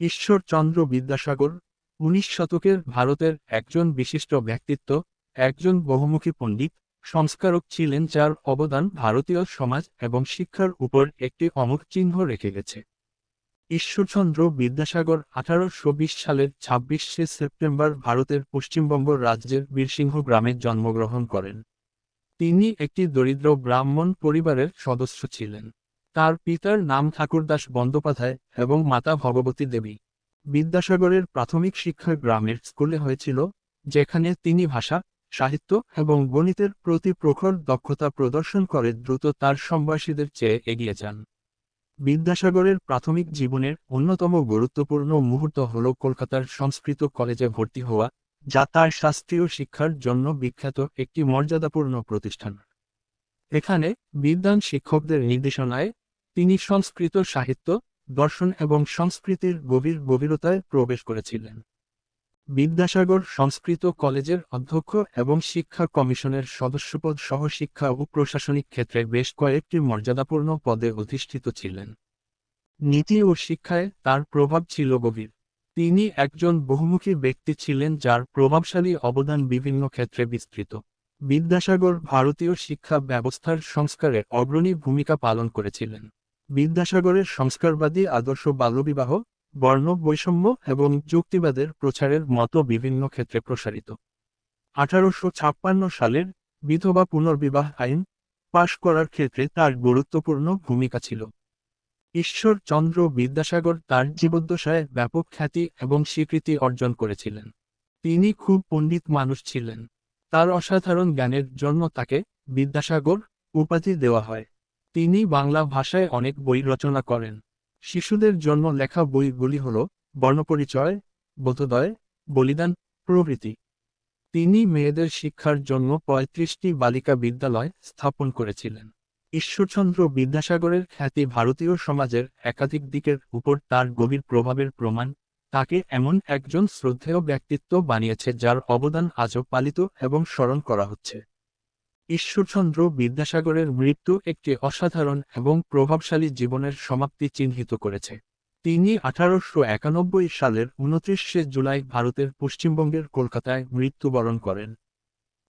ঈশ্বরচন্দ্র বিদ্যাসাগর, উনিশ শতকের ভারতের একজন বিশিষ্ট ব্যক্তিত্ব, একজন বহুমুখী পণ্ডিত, সংস্কারক ছিলেন যার অবদান ভারতীয় সমাজ এবং শিক্ষার উপর একটি অমর চিহ্ন রেখে গেছে। ঈশ্বরচন্দ্র বিদ্যাসাগর আঠারোশো বিশ সালের ছাব্বিশে সেপ্টেম্বর ভারতের পশ্চিমবঙ্গ রাজ্যের বীরসিংহ গ্রামে জন্মগ্রহণ করেন। তিনি একটি দরিদ্র ব্রাহ্মণ পরিবারের সদস্য ছিলেন। তার পিতার নাম ঠাকুরদাস বন্দ্যোপাধ্যায় এবং মাতা ভগবতী দেবী। বিদ্যাসাগরের প্রাথমিক শিক্ষা গ্রামের স্কুলে হয়েছিল, যেখানে তিনি ভাষা, সাহিত্য এবং গণিতের প্রতি প্রখর দক্ষতা প্রদর্শন করে দ্রুত তার সম্বয়সীদের চেয়ে এগিয়ে যান। বিদ্যাসাগরের প্রাথমিক জীবনের অন্যতম গুরুত্বপূর্ণ মুহূর্ত হল কলকাতার সংস্কৃত কলেজে ভর্তি হওয়া, যা তার শাস্ত্রীয় শিক্ষার জন্য বিখ্যাত একটি মর্যাদাপূর্ণ প্রতিষ্ঠান। এখানে বিদ্যান শিক্ষকদের নির্দেশনায় তিনি সংস্কৃত সাহিত্য, দর্শন এবং সংস্কৃতির গভীর গভীরতায় প্রবেশ করেছিলেন। বিদ্যাসাগর সংস্কৃত কলেজের অধ্যক্ষ এবং শিক্ষা কমিশনের সদস্যপদ সহ শিক্ষা ও প্রশাসনিক ক্ষেত্রে বেশ কয়েকটি মর্যাদাপূর্ণ পদে অধিষ্ঠিত ছিলেন। নীতি ও শিক্ষায় তার প্রভাব ছিল গভীর। তিনি একজন বহুমুখী ব্যক্তি ছিলেন যার প্রভাবশালী অবদান বিভিন্ন ক্ষেত্রে বিস্তৃত। বিদ্যাসাগর ভারতীয় শিক্ষা ব্যবস্থার সংস্কারে অগ্রণী ভূমিকা পালন করেছিলেন। বিদ্যাসাগরের সংস্কারবাদী আদর্শ বাল্যবিবাহ, বর্ণ, বৈষম্য এবং যুক্তিবাদের প্রচারের মতো বিভিন্ন ক্ষেত্রে প্রসারিত। আঠারোশো ছাপ্পান্ন সালের বিধবা পুনর্বিবাহ আইন পাশ করার ক্ষেত্রে তার গুরুত্বপূর্ণ ভূমিকা ছিল। ঈশ্বরচন্দ্র বিদ্যাসাগর তার জীবদ্দশায় ব্যাপক খ্যাতি এবং স্বীকৃতি অর্জন করেছিলেন। তিনি খুব পণ্ডিত মানুষ ছিলেন। তার অসাধারণ জ্ঞানের জন্য তাকে বিদ্যাসাগর উপাধি দেওয়া হয়। তিনি বাংলা ভাষায় অনেক বই রচনা করেন। শিশুদের জন্য লেখা বইগুলি হল বর্ণপরিচয়, বোধোদয়, বলিদান, প্রভৃতি। তিনি মেয়েদের শিক্ষার জন্য পঁয়ত্রিশটি বালিকা বিদ্যালয় স্থাপন করেছিলেন। ঈশ্বরচন্দ্র বিদ্যাসাগরের খ্যাতি ভারতীয় সমাজের একাধিক দিকের উপর তার গভীর প্রভাবের প্রমাণ, তাকে এমন একজন শ্রদ্ধেয় ব্যক্তিত্ব বানিয়েছে যার অবদান আজও পালিত এবং স্মরণ করা হচ্ছে। ঈশ্বরচন্দ্র বিদ্যাসাগরের মৃত্যু একটি অসাধারণ এবং প্রভাবশালী জীবনের সমাপ্তি চিহ্নিত করেছে। তিনি আঠারোশো একানব্বই সালের উনত্রিশে জুলাই ভারতের পশ্চিমবঙ্গের কলকাতায় মৃত্যুবরণ করেন।